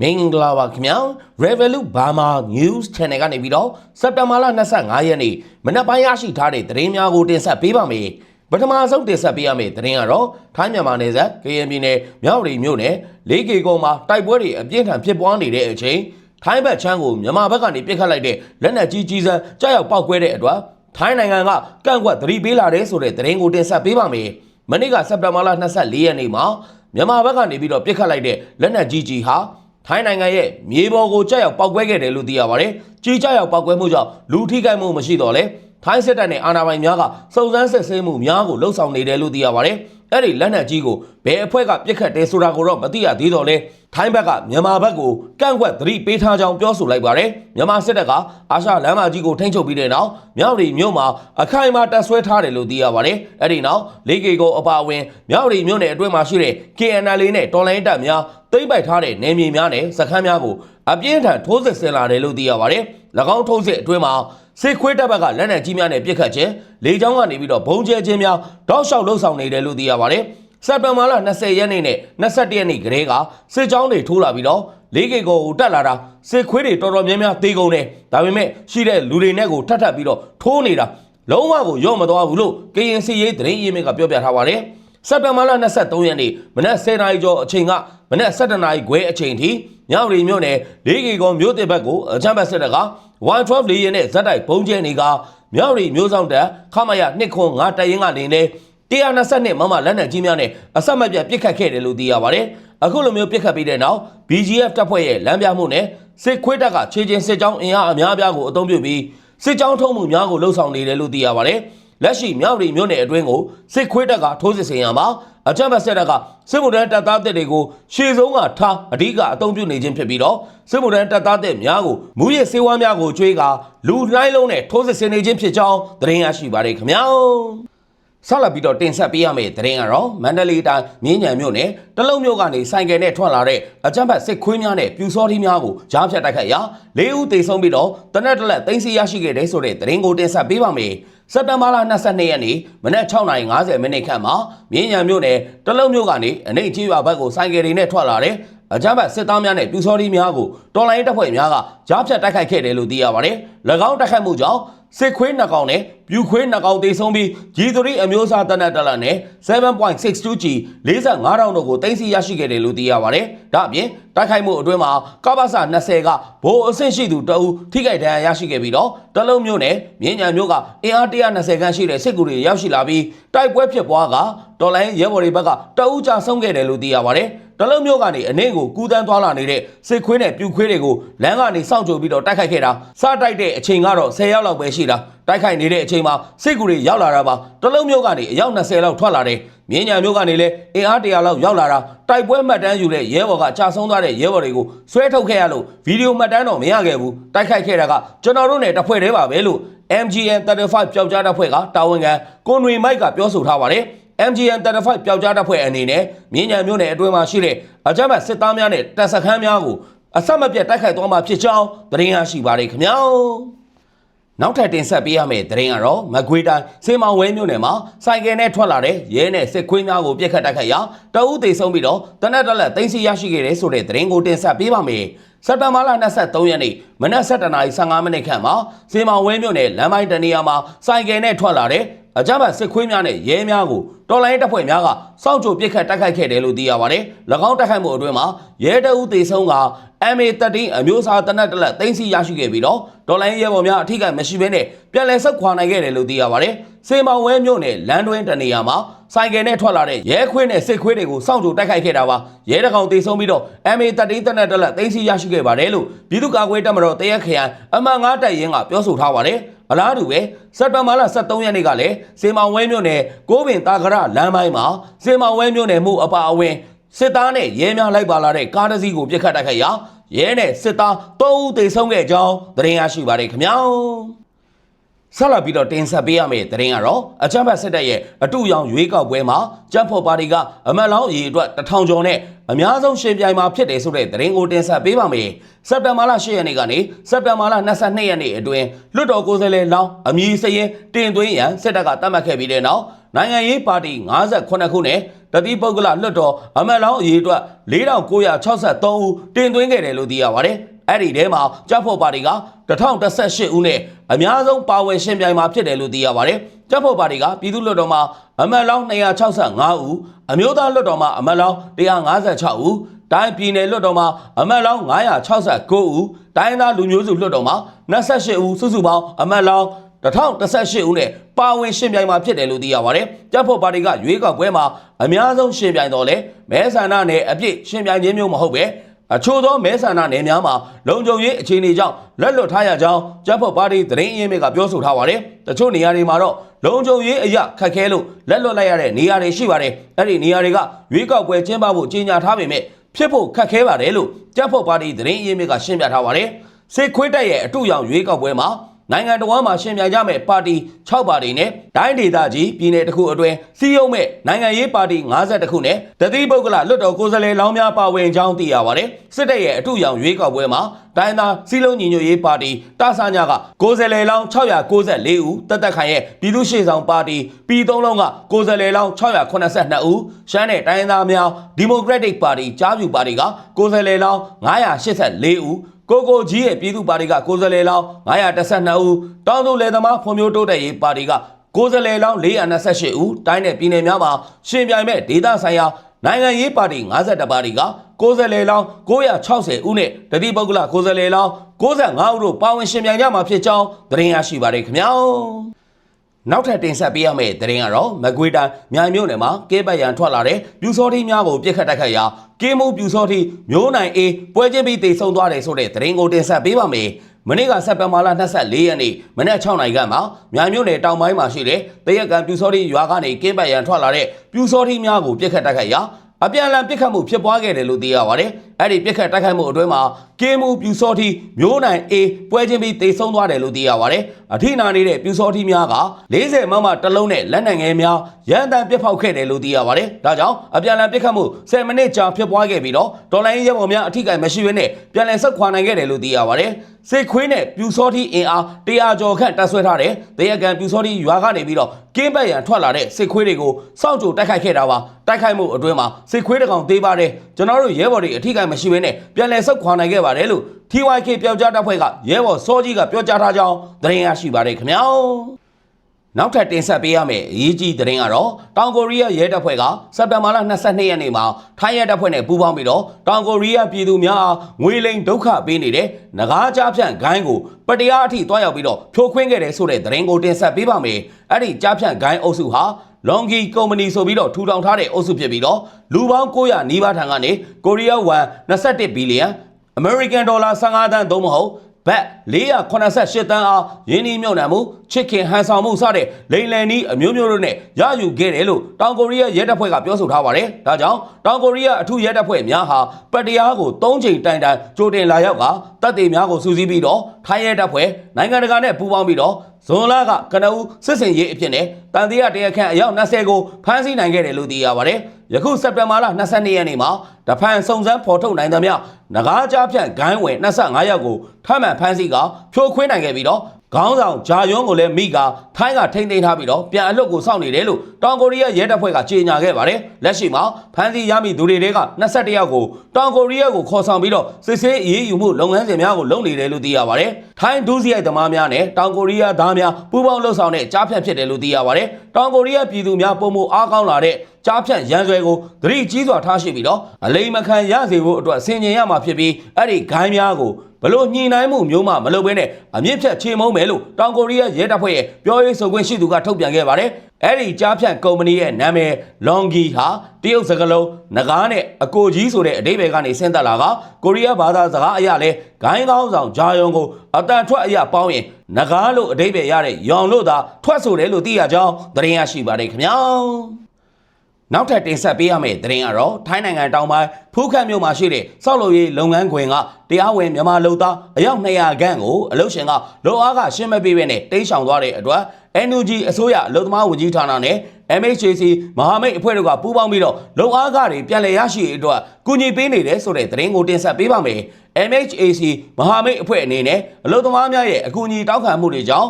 မင်္ဂလာပါခင်ဗျာ Revolut Burma News Channel ကနေပြီးတော့စက်တင်ဘာလ25ရက်နေ့မနက်ပိုင်းရရှိထားတဲ့သတင်းများကိုတင်ဆက်ပေးပါမယ်ပထမဆုံးတင်ဆက်ပေးရမယ့်သတင်းကတော့ထိုင်းမြန်မာနယ်စပ်ကရင်ပြည်နယ်မြောက်ရီမြို့နယ်လေးကေကုန်းမှာတိုက်ပွဲတွေအပြင်းထန်ဖြစ်ပွားနေတဲ့အချိန်ထိုင်းဘက်ချမ်းကိုမြန်မာဘက်ကနေပစ်ခတ်လိုက်တဲ့လက်နက်ကြီးကြီးစံကြောက်ရောက်ပောက်ကွဲတဲ့အတွက်ထိုင်းနိုင်ငံကကန့်ကွက်သတိပေးလာတဲ့ဆိုတဲ့သတင်းကိုတင်ဆက်ပေးပါမယ်မနေ့ကစက်တင်ဘာလ24ရက်နေ့မှာမြန်မာဘက်ကနေပြီးတော့ပစ်ခတ်လိုက်တဲ့လက်နက်ကြီးကြီးဟာ ထိုင်းနိုင်ငံရဲ့မြေပေါ်ကိုကြောက်ရောက်ပောက်ကွဲခဲ့တယ်လို့သိရပါတယ်။ကြီးကြောက်ရောက်ပောက်ကွဲမှုကြောင့်လူထိခိုက်မှုမရှိတော့လဲ ထိုင်းစစ်တပ်နဲ့အာဏာပိုင်များကစုံစမ်းစစ်ဆေးမှုများကိုလှုပ်ဆောင်နေတယ်လို့သိရပါတယ်။အဲ့ဒီလက်နက်ကြီးကိုဘယ်အဖွဲ့ကပစ်ခတ်တယ်ဆိုတာကိုတော့မသိရသေးတော့လဲထိုင်းဘက်ကမြန်မာဘက်ကိုကန့်ကွက်သတိပေးထားကြောင်းပြောဆိုလိုက်ပါတယ်။မြန်မာစစ်တပ်ကအာရှလမ်းမကြီးကိုထိန်းချုပ်ပြီးတဲ့နောက်မြောက်ရီမြို့မှာအခိုင်အမာတပ်ဆွဲထားတယ်လို့သိရပါတယ်။အဲ့ဒီနောက်လေးကေကိုအပါအဝင်မြောက်ရီမြို့နယ်အတွင်းမှာရှိတဲ့ KNL နဲ့တော်လိုင်းတပ်များသိမ့်ပိုက်ထားတဲ့နယ်မြေများနဲ့စခန်းများကိုအပြင်းထန်ထိုးစစ်ဆင်လာတယ်လို့သိရပါတယ်။၎င်းထိုးစစ်အတွင်းမှာ စစ်ခွေးတပ်ဘက်ကလက်နက်ကြီးများနဲ့ပစ်ခတ်ခြင်းလေကြောင်းကနေပြီးတော့ဘုံကျဲခြင်းများတောက်လျှောက်လှုပ်ဆောင်နေတယ်လို့သိရပါတယ်။စက်တင်ဘာလ20ရက်နေ့နဲ့21ရက်နေ့ကလေးကစစ်ကြောင်းတွေထိုးလာပြီးတော့လေးကေကိုတက်လာတာစစ်ခွေးတွေတော်တော်များများတေးကုန်တယ်ဒါပေမဲ့ရှိတဲ့လူတွေနဲ့ကိုထပ်ထပ်ပြီးတော့ထိုးနေတာလုံးဝကိုရော့မသွားဘူးလို့ကရင်စီရေးသတင်းရင်းမြစ်ကပြောပြထားပါတယ် စက်တင်ဘာလ23ရက်နေ့မနက်10:00နာရီကျော်အချိန်ကမနက်7:00နာရီခွဲအချိန်ထိမြောက်ရီမြို့နယ်လေးကေကုန်းမြို့တစ်ဘက်ကိုအချမ်းဘတ်စစ်တပ်က112လေးရင်နဲ့ဇက်တိုက်ပုံကျဲနေကမြောက်ရီမြို့ဆောင်တပ်ခမရ2ခွန်5တပ်ရင်းကနေနဲ့122မမလက်နက်ကြီးများနဲ့အဆက်မပြတ်ပစ်ခတ်ခဲ့တယ်လို့သိရပါတယ်။အခုလိုမျိုးပစ်ခတ်ပြီးတဲ့နောက် BGF တပ်ဖွဲ့ရဲ့လမ်းပြမှုနဲ့စစ်ခွေးတပ်ကခြေချင်းစစ်ကြောင်းအင်အားအများအပြားကိုအုံပြုပြီးစစ်ကြောင်းထုံးမှုများကိုလှုပ်ဆောင်နေတယ်လို့သိရပါတယ်။ လက်ရှိမြောက်ရီမြို့နယ်အတွင်းကိုစစ်ခွေးတပ်ကထိုးစစ်ဆင်ရမှာအကြမ်းဖက်စစ်တပ်ကစစ်မှုထမ်းတပ်သားတပ်တွေကိုရှေ့ဆုံးကထားအဓိကအုံပြုနေခြင်းဖြစ်ပြီးတော့စစ်မှုထမ်းတပ်သားတပ်များကိုမူရစ်စေဝါများကိုကျွေးကလူလှိုင်းလုံးနဲ့ထိုးစစ်ဆင်နေခြင်းဖြစ်ကြောင်းသတင်းရရှိပါတယ်ခင်ဗျာ။ဆက်လက်ပြီးတော့တင်ဆက်ပေးရမယ့်သတင်းကတော့မန္တလေးတိုင်းမြင်းညံမြို့နယ်တလုံးမြို့ကနေဆိုင်ကယ်နဲ့ထွက်လာတဲ့အကြမ်းဖက်စစ်ခွေးများနဲ့ပြူစောထီးများကိုကြားဖြတ်တိုက်ခတ်ရာ၄ဦးသေဆုံးပြီးတော့တနက်တလက်သိမ်းဆီးရရှိခဲ့တဲ့ဆိုတဲ့သတင်းကိုတင်ဆက်ပေးပါမယ်။ စက်တင်ဘာလ22ရက်နေ့မနက်6:50မိနစ်ခန့်မှာမြင်းညံမြို့နယ်တလုံးမြို့ကနေအနိတ်ကြီးရွာဘက်ကိုဆိုင်ကယ်တွေနဲ့ထွက်လာတဲ့အကြမ်းဖက်စစ်သားများနဲ့ပြူစောထီးများကိုတော်လိုင်းတပ်ဖွဲ့များကကြားဖြတ်တိုက်ခိုက်ခဲ့တယ်လို့သိရပါတယ်။၎င်းတိုက်ခိုက်မှုကြောင့် စစ်ခွေးနှစ်ကောင်နဲ့ပြူခွေးနှစ်ကောင်တေဆုံးပြီးဂျီသရီအမျိုးအစားတနက်တလနဲ့ 7.62G 45တောင်တို့ကိုတင်စီရရှိခဲ့တယ်လို့သိရပါတယ်။ဒါအပြင်တိုက်ခိုက်မှုအတွင်းမှာကပ္ပစ20ကဘိုးအဆင့်ရှိသူတအူထိခိုက်ဒဏ်ရာရရှိခဲ့ပြီးတော့တလုံးမျိုးနဲ့မြင်းညာမျိုးကအင်အား120ခန်းရှိတဲ့စစ်ကူတွေရောက်ရှိလာပြီးတိုက်ပွဲဖြစ်ပွားကတော်လိုင်းရဲဘော်တွေဘက်ကတအူကြဆုံးခဲ့တယ်လို့သိရပါတယ်။ တလုံးမျိုးကနေအနည်းကိုကူးတန်းသွားလာနေတဲ့စစ်ခွေးနဲ့ပြူခွေးတွေကိုလမ်းကနေစောင့်ကြိုပြီးတော့တိုက်ခိုက်ခဲ့တာစတိုက်တဲ့အချိန်ကတော့10ရောက်လောက်ပဲရှိတာတိုက်ခိုက်နေတဲ့အချိန်မှာစစ်ကူတွေရောက်လာတာပါတလုံးမျိုးကနေအယောက်20လောက်ထွက်လာတယ်မြင်းညာမျိုးကနေလည်းအင်အား100လောက်ရောက်လာတာတိုက်ပွဲမှတ်တမ်းယူတဲ့ရဲဘော်ကကြာဆုံးသွားတဲ့ရဲဘော်တွေကိုဆွဲထုတ်ခဲ့ရလို့ဗီဒီယိုမှတ်တမ်းတော့မရခဲ့ဘူးတိုက်ခိုက်ခဲ့တာကကျွန်တော်တို့နဲ့တစ်ဖွဲ့တည်းပါပဲလို့ MGN 35ပျောက်ကြားတပ်ဖွဲ့ကတာဝန်ခံကွန်နွေမိုက်ကပြောဆိုထားပါတယ် MGN 35ပျောက်ကြားတပ်ဖွဲ့အနေနဲ့မြင်းညာမျိုးနယ်အတွင်းမှာရှိတဲ့အကြမ်းဖက်စစ်သားများနဲ့တပ်စခန်းများကိုအဆက်မပြတ်တိုက်ခိုက်သွားမှာဖြစ်ကြောင်းသတင်းရရှိပါတယ်ခင်ဗျာနောက်ထပ်တင်ဆက်ပေးရမယ့်သတင်းကတော့မကွေးတိုင်းစေမောင်ဝဲမြို့နယ်မှာစိုက်ကယ်နဲ့ထွက်လာတဲ့ရဲနဲ့စစ်ခွေးများကိုပြစ်ခတ်တိုက်ခိုက်ရာတအုပ်သေးဆုံးပြီးတော့တနက်တက်လက်သိမ်းဆီးရရှိခဲ့တဲ့ဆိုတဲ့သတင်းကိုတင်ဆက်ပေးပါမယ်စက်တဘာလ23ရက်နေ့မနက်7:15မိနစ်ခန့်မှာစေမောင်ဝဲမြို့နယ်လမ်းပိုင်းတနေရာမှာစိုက်ကယ်နဲ့ထွက်လာတဲ့ အကြမ်းဖက်စစ်ခွေးများနဲ့ရဲများကိုတော်လိုင်းတပ်ဖွဲ့များကစောင့်ကြိုပစ်ခတ်တိုက်ခိုက်ခဲ့တယ်လို့သိရပါတယ်။၎င်းတိုက်ခိုက်မှုအတွင်းမှာရဲတအုပ်သေးဆုံးက MA13 အမျိုးအစားတနက်တလက်သိမ်းဆီးရရှိခဲ့ပြီးတော့ဒေါ်လိုင်းရဲဘော်များအထိကမရှိဘဲနဲ့ပြန်လည်ဆက်ခွာနိုင်ခဲ့တယ်လို့သိရပါတယ်။စေမောင်ဝဲမြို့နယ်လမ်းတွင်းတနေရာမှာဆိုင်ကယ်နဲ့ထွက်လာတဲ့ရဲခွေးနဲ့စစ်ခွေးတွေကိုစောင့်ကြိုတိုက်ခိုက်ခဲ့တာပါ။ရဲတကောင်တေဆုံးပြီးတော့ MA13 တနက်တလက်သိမ်းဆီးရရှိခဲ့ပါတယ်လို့ပြည်သူ့ကာကွယ်တပ်မတော်တရက်ခရိုင်အမှန်9တပ်ရင်းကပြောဆိုထားပါတယ်။ အလားတူပဲစက်တဘာလ23ရက်နေ့ကလည်းစေမောင်ဝဲမြို့နယ်ကိုးပင်တာကရလမ်းပိုင်းမှာစေမောင်ဝဲမြို့နယ်မှုအပါအဝင်စစ်သားနဲ့ရဲများလိုက်ပါလာတဲ့ကားတစ်စီးကိုပြစ်ခတ်တိုက်ခိုက်ရာရဲနဲ့စစ်သား၃ဦးသေဆုံးခဲ့ကြောင်းသတင်းရရှိပါတယ်ခင်ဗျာဆက်လက်ပြီးတော့တင်ဆက်ပေးရမယ့်သတင်းကတော့အကြမ်းဖက်စစ်တပ်ရဲ့အတူရောင်ရွေးကောက်ပွဲမှာကြက်ဖို့ပါတီကအမတ်လောင်းအရေးအတွက်တထောင်ကျော်နဲ့ အများဆုံးရှင်ပြိုင်မှာဖြစ်တယ်ဆိုတဲ့သတင်းကိုတင်ဆက်ပေးပါမယ်။စက်တင်ဘာလ10ရက်နေ့ကနေစက်တင်ဘာလ22ရက်နေ့အတွင်းလွတ်တော်ကိုယ်စားလှယ်လောင်းအမည်စရင်တင်သွင်းရန်စစ်တပ်ကတတ်မှတ်ခဲ့ပြီးတဲ့နောက်နိုင်ငံရေးပါတီ58ခုနဲ့တတိပုဂ္ဂလလွတ်တော်အမတ်လောင်းအရေးအတွက်4963ဦးတင်သွင်းခဲ့တယ်လို့သိရပါတယ်။ အဲ့ဒီထဲမှာကြက်ဖို့ပါတီက1018ဦးနဲ့အများဆုံးပါဝင်ရှင်ပြိုင်မှာဖြစ်တယ်လို့သိရပါတယ်။ကြက်ဖို့ပါတီကပြည်သူ့လွှတ်တော်မှာအမတ်လောင်း265ဦးအမျိုးသားလွှတ်တော်မှာအမတ်လောင်း156ဦးတိုင်းပြည်နယ်လွှတ်တော်မှာအမတ်လောင်း969ဦးတိုင်းသားလူမျိုးစုလွှတ်တော်မှာ28ဦးစုစုပေါင်းအမတ်လောင်း1018ဦးနဲ့ပါဝင်ရှင်ပြိုင်မှာဖြစ်တယ်လို့သိရပါတယ်။ကြက်ဖို့ပါတီကရွေးကောက်ပွဲမှာအများဆုံးရှင်ပြိုင်တော်လဲမဲဆန္ဒနယ်အပြည့်ရှင်ပြိုင်ခြင်းမျိုးမဟုတ်ပဲ အချို့သောမဲဆန္ဒနယ်များမှာလုံခြုံရေးအခြေအနေကြောင့်လက်လွတ်ထားရကြောင်းကြက်ဖို့ပါတီသတင်းအရင်းမြစ်ကပြောဆိုထားပါတယ်။တချို့နေရာတွေမှာတော့လုံခြုံရေးအရာခက်ခဲလို့လက်လွတ်လိုက်ရတဲ့နေရာတွေရှိပါတယ်။အဲ့ဒီနေရာတွေကရွေးကောက်ပွဲကျင်းပဖို့ကြေညာထားပေမဲ့ဖြစ်ဖို့ခက်ခဲပါတယ်လို့ကြက်ဖို့ပါတီသတင်းအရင်းမြစ်ကရှင်းပြထားပါတယ်။စစ်ခွေးတက်ရဲ့အတူရောင်ရွေးကောက်ပွဲမှာ နိုင်ငံတော်မှာရှင်ပြိုင်ကြမဲ့ပါတီ6ပါတီနဲ့တိုင်းဒေသကြီးပြည်နယ်တစ်ခုအတွင်းစီးရုံးမဲ့နိုင်ငံရေးပါတီ52ခုနဲ့တတိပုဂ္ဂလလွတ်တော်ကိုယ်စားလှယ်လောင်းများပါဝင်ကြောင်းသိရပါတယ်စစ်တပ်ရဲ့အထူးရောင်ရွေးကောက်ပွဲမှာတိုင်းသားစီးလုံးညီညွတ်ရေးပါတီတာဆာညာကကိုယ်စားလှယ်လောင်း694ဦးတက်တက်ခိုင်ရဲ့ပြည်သူ့ရှေ့ဆောင်ပါတီပြည်သုံးလုံးကကိုယ်စားလှယ်လောင်း682ဦးရှမ်းနယ်တိုင်းသားများဒီမိုကရက်တစ်ပါတီကြားပြူပါတီကကိုယ်စားလှယ်လောင်း984ဦး ကိုကိုကြီးရဲ့ပြည်သူ့ပါတီကကိုယ်စားလှယ်လောင်း912ဦးတောင်သူလယ်သမားဖွံ့ဖြိုးတိုးတက်ရေးပါတီကကိုယ်စားလှယ်လောင်း428ဦးတိုင်းနယ်ပြည်နယ်များမှာရှင်ပြိုင်မဲ့ဒေသဆိုင်ရာနိုင်ငံရေးပါတီ52ပါတီကကိုယ်စားလှယ်လောင်း960ဦးနဲ့တတိပုဂ္ဂလကိုယ်စားလှယ်လောင်း65ဦးတို့ပါဝင်ရှင်ပြိုင်ကြမှာဖြစ်ကြောင်းသတင်းရရှိပါတယ်ခင်ဗျာ နောက်ထပ်တင်ဆက်ပေးရမယ့်သတင်းကတော့မကွေးတိုင်းမြိုင်မြို့နယ်မှာကဲပတ်ရန်ထွက်လာတဲ့ပြူစောတိများကိုပြစ်ခတ်တိုက်ခတ်ရာကင်းမိုးပြူစောတိမျိုးနိုင်အေးပွဲချင်းပြီးတိတ်ဆုံသွားတယ်ဆိုတဲ့သတင်းကိုတင်ဆက်ပေးပါမယ်။မနေ့ကစက်တင်ဘာလ24ရက်နေ့မနက်6နာရီခန့်မှာမြိုင်မြို့နယ်တောင်ပိုင်းမှာရှိတဲ့တရက်ကံပြူစောတိရွာကနေကင်းပတ်ရန်ထွက်လာတဲ့ပြူစောတိများကိုပြစ်ခတ်တိုက်ခတ်ရာ အပြန်အလှန်ပြစ်ခတ်မှုဖြစ်ပွားခဲ့တယ်လို့သိရပါတယ်။အဲ့ဒီပြစ်ခတ်တိုက်ခိုက်မှုအတွင်းမှာကင်းမှုပြူစောတိမျိုးနိုင်အေးပွဲချင်းပြီးတိတ်ဆုံးသွားတယ်လို့သိရပါတယ်။အထိနာနေတဲ့ပြူစောတိများက40မမတစ်လုံးနဲ့လက်နက်ငယ်များရန်တမ်းပြစ်ဖောက်ခဲ့တယ်လို့သိရပါတယ်။ဒါကြောင့်အပြန်အလှန်ပြစ်ခတ်မှု10မိနစ်ကြာဖြစ်ပွားခဲ့ပြီးတော့ဒေါ်လာရင်းရဲဘော်များအထိကမရှိဘဲနဲ့ပြန်လည်ဆက်ခွာနိုင်ခဲ့တယ်လို့သိရပါတယ်။ စိတ်ခွေးနဲ့ပြူစောတိအင်အား100ကျော်ခန့်တပ်ဆွဲထားတဲ့တရကန်ပြူစောတိရွာကနေပြီးတော့ကင်းပတ်ရန်ထွက်လာတဲ့စိတ်ခွေးတွေကိုစောင့်ကြိုတိုက်ခိုက်ခဲ့တာပါ။တိုက်ခိုက်မှုအတွင်းမှာစိတ်ခွေးတစ်ကောင်သေးပါတယ်။ကျွန်တော်တို့ရဲဘော်တွေအထိကမရှိဘဲနဲ့ပြန်လည်ဆက်ခွာနိုင်ခဲ့ပါတယ်လို့ TYK ပြောက်ကြားတပ်ဖွဲ့ကရဲဘော်စောကြီးကပြောကြားထားကြောင်းသတင်းရရှိပါတယ်ခင်ဗျာ နောက်ထပ်တင်ဆက်ပေးရမယ့်အရေးကြီးသတင်းကတော့တောင်ကိုရီးယားရဲတပ်ဖွဲ့ကစက်တင်ဘာလ22ရက်နေ့မှာထိုင်းရဲတပ်ဖွဲ့နဲ့ပူးပေါင်းပြီးတော့တောင်ကိုရီးယားပြည်သူများအားငွေလိမ်ဒုက္ခပေးနေတဲ့ငကားကြားဖြန့်ဂိုင်းကိုပတရားအထိတွားရောက်ပြီးတော့ဖြိုခွင်းခဲ့တယ်ဆိုတဲ့သတင်းကိုတင်ဆက်ပေးပါမယ်။အဲ့ဒီကြားဖြန့်ဂိုင်းအုပ်စုဟာ Longi Company ဆိုပြီးတော့ထူထောင်ထားတဲ့အုပ်စုဖြစ်ပြီးတော့လူပေါင်း900နီးပါးထံကနေကိုရီးယားဝမ်21ဘီလီယံ American Dollar 15သန်းသုံးမဟုတ် ဘတ်488တန်းအားယင်းဒီမြုပ်နှံမှုချစ်ခင်ဟန်ဆောင်မှုစတဲ့လိန်လန်နီးအမျိုးမျိုးတို့နဲ့ရယူခဲ့တယ်လို့တောင်ကိုရီးယားရဲတပ်ဖွဲ့ကပြောဆိုထားပါတယ်။ဒါကြောင့်တောင်ကိုရီးယားအထူးရဲတပ်ဖွဲ့များဟာပတတရားကို၃ချိန်တိုင်တိုင်ကြိုတင်လာရောက်ကတပ်တွေများကိုစူးစီးပြီးတော့ထိုင်းရဲတပ်ဖွဲ့နိုင်ငံတကာနဲ့ပူးပေါင်းပြီးတော့ဇွန်လကကနဦးစစ်စင်ရေးအဖြစ်နဲ့တန်တရားတရားခန့်အယောက်20ကိုဖမ်းဆီးနိုင်ခဲ့တယ်လို့သိရပါတယ်။ ယခုစက်တင်ဘာလ22ရက်နေ့မှာတဖန်စုံစမ်းဖော်ထုတ်နိုင်သမျှငကားကြားဖြန့်ဂိုင်းဝင်25ယောက်ကိုထပ်မံဖမ်းဆီးကဖြိုခွင်းနိုင်ခဲ့ပြီးတော့ ခေါင်းဆောင်ဂျာယွန်းကိုလည်းမိကထိုင်းကထိမ့်သိမ်းထားပြီးတော့ပြန်အလွတ်ကိုစောင့်နေတယ်လို့တောင်ကိုရီးယားရဲတပ်ဖွဲ့ကကြေညာခဲ့ပါတယ်။လက်ရှိမှာဖမ်းဆီးရမိသူတွေတွေက21ယောက်ကိုတောင်ကိုရီးယားကိုခေါ်ဆောင်ပြီးတော့စစ်ဆေးအရေးယူမှုလုပ်ငန်းစဉ်များကိုလုပ်နေတယ်လို့သိရပါတယ်။ထိုင်းဒုစရိုက်သမားများနဲ့တောင်ကိုရီးယားသားများပူးပေါင်းလှုပ်ဆောင်တဲ့ကြားဖြတ်ဖြစ်တယ်လို့သိရပါတယ်။တောင်ကိုရီးယားပြည်သူများပုံမအားကောင်းလာတဲ့ကြားဖြန့်ရန်ဆွဲကိုသတိကြီးစွာထားရှိပြီးတော့အလိမ်မခံရစေဖို့အတွက်ဆင်ញင်ရမှာဖြစ်ပြီးအဲ့ဒီဂိုင်းများကို ဘလို့ညှိနှိုင်းမှုမျိုးမှမလုပ်ဘဲနဲ့အမြင့်ဖြတ်ချေမှုန်းမယ်လို့တောင်ကိုရီးယားရဲတပ်ဖွဲ့ရဲ့ပြောရေးဆိုခွင့်ရှိသူကထုတ်ပြန်ခဲ့ပါတယ်။အဲ့ဒီကြားဖြန့်ကုမ္ပဏီရဲ့နာမည် Longi ဟာတရုတ်စကားလုံးငကားနဲ့အကိုကြီးဆိုတဲ့အဓိပ္ပာယ်ကနေဆင်းသက်လာကကိုရီးယားဘာသာစကားအရလဲဂိုင်းကောင်းဆောင်ဂျာယုံကိုအတန်ထွက်အရပေါင်းရင်ငကားလို့အဓိပ္ပာယ်ရတဲ့ယောင်လို့သာထွက်ဆိုတယ်လို့သိရကြောင်းသတင်းရရှိပါတယ်ခင်ဗျာ။ နောက်ထပ်တင်ဆက်ပေးရမယ့်သတင်းကတော့ထိုင်းနိုင်ငံတောင်ပိုင်းဖူးခတ်မြို့မှာရှိတဲ့စောက်လို့ရေးလုပ်ငန်းခွင်ကတရားဝင်မြန်မာလုပ်သားအယောက်200ခန့်ကိုအလုပ်ရှင်ကလောအားကရှင်းမပေးဘဲနဲ့တိတ်ဆောင်သွားတဲ့အတွက် NUG အစိုးရအလုပ်သမားဝန်ကြီးဌာနနဲ့ MHAC မဟာမိတ်အဖွဲ့တို့ကပူးပေါင်းပြီးတော့လုံအားကားတွေပြန်လည်ရရှိရေးအတွက်ကူညီပေးနေတယ်ဆိုတဲ့သတင်းကိုတင်ဆက်ပေးပါမယ်။ MHAC မဟာမိတ်အဖွဲ့အနေနဲ့အလုပ်သမားများရဲ့အကူအညီတောက်ခံမှုတွေကြောင့်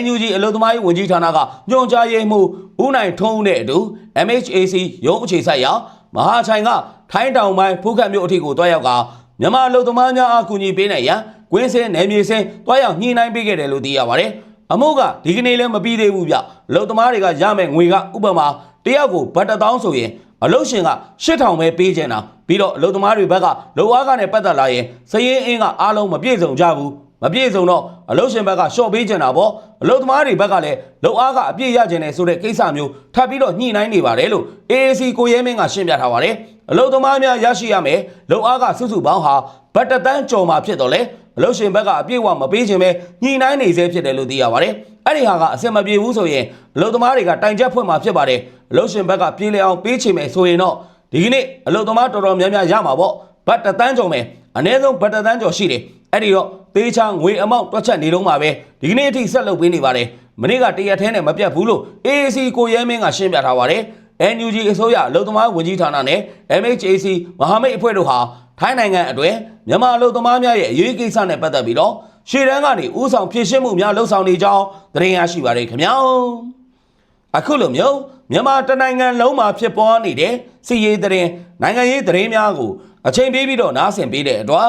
NUG အလုပ်သမားရေးဝန်ကြီးဌာနကညွှန်ကြားရေးမှူးဦးနိုင်ထွန်းဦးနဲ့အတူ MHAC ရုံးအခြေစိုက်ရာမဟာချိုင်ကထိုင်းတောင်ပိုင်းဖူးခတ်မြို့အထိကိုတွားရောက်ကမြန်မာအလုပ်သမားများအားကူညီပေးနိုင်ရန်ကွင်းစင်းနယ်မြေစင်းတွားရောက်ညှိနှိုင်းပေးခဲ့တယ်လို့သိရပါတယ်။အမို့ကဒီကနေ့လည်းမပြီးသေးဘူးဗျ။အလုပ်သမားတွေကရမယ်ငွေကဥပမာတယောက်ကိုဘတ်တစ်သောင်းဆိုရင်အလုပ်ရှင်က8000ပဲပေးချင်တာပြီးတော့အလုပ်သမားတွေဘက်ကလောအားကနဲ့ပတ်သက်လာရင်စည်ရင်အင်းကအားလုံးမပြည့်စုံကြဘူး မပြည့်စုံတော့အလုပ်ရှင်ဘက်ကရှော့ပေးချင်တာပေါ့အလုပ်သမားတွေဘက်ကလည်းလောအားကအပြည့်ရချင်တယ်ဆိုတဲ့ကိစ္စမျိုးထပ်ပြီးတော့ညှိနှိုင်းနေပါတယ်လို့ AAC ကိုရဲမင်းကရှင်းပြထားပါတယ်အလုပ်သမားများရရှိရမယ်လောအားကစုစုပေါင်းဟာဘတ်တသန်းကျော်မှာဖြစ်တော့လေအလုပ်ရှင်ဘက်ကအပြည့်ဝမပေးချင်ပဲညှိနှိုင်းနေသေးဖြစ်တယ်လို့သိရပါတယ်အဲ့ဒီဟာကအဆင်မပြေဘူးဆိုရင်အလုပ်သမားတွေကတိုင်ချက်ဖွင့်မှာဖြစ်ပါတယ်အလုပ်ရှင်ဘက်ကပြေးလေအောင်ပေးချင်မယ်ဆိုရင်တော့ဒီကနေ့အလုပ်သမားတော်တော်များများရမှာပေါ့ဘတ်တသန်းကျော်မယ်အနည်းဆုံးဘတ်တသန်းကျော်ရှိတယ်အဲ့ဒီတော့ သေးချာငွေအမောက်တွက်ချက်နေတော့မှာပဲဒီကနေ့အထိဆက်လုပ်ပေးနေပါတယ်မနေ့ကတရက်ထဲနဲ့မပြတ်ဘူးလို့ AAC ကိုရဲမင်းကရှင်းပြထားပါတယ် NUG အစိုးရအလုပ်သမားဝန်ကြီးဌာနနဲ့ MHAC မဟာမိတ်အဖွဲ့တို့ဟာထိုင်းနိုင်ငံအတွင်းမြန်မာအလုပ်သမားများရဲ့အရေးကိစ္စနဲ့ပတ်သက်ပြီးတော့ရှေ့တန်းကနေဥဆောင်ဖြည့်ရှင်းမှုများလှုပ်ဆောင်နေကြောင်းသတင်းရရှိပါတယ်ခင်ဗျာအခုလိုမျိုးမြန်မာတနိုင်ငံလုံးမှာဖြစ်ပေါ်နေတဲ့စီရေးသတင်းနိုင်ငံရေးသတင်းများကိုအချိန်ပေးပြီးတော့နားဆင်ပေးတဲ့အတွက်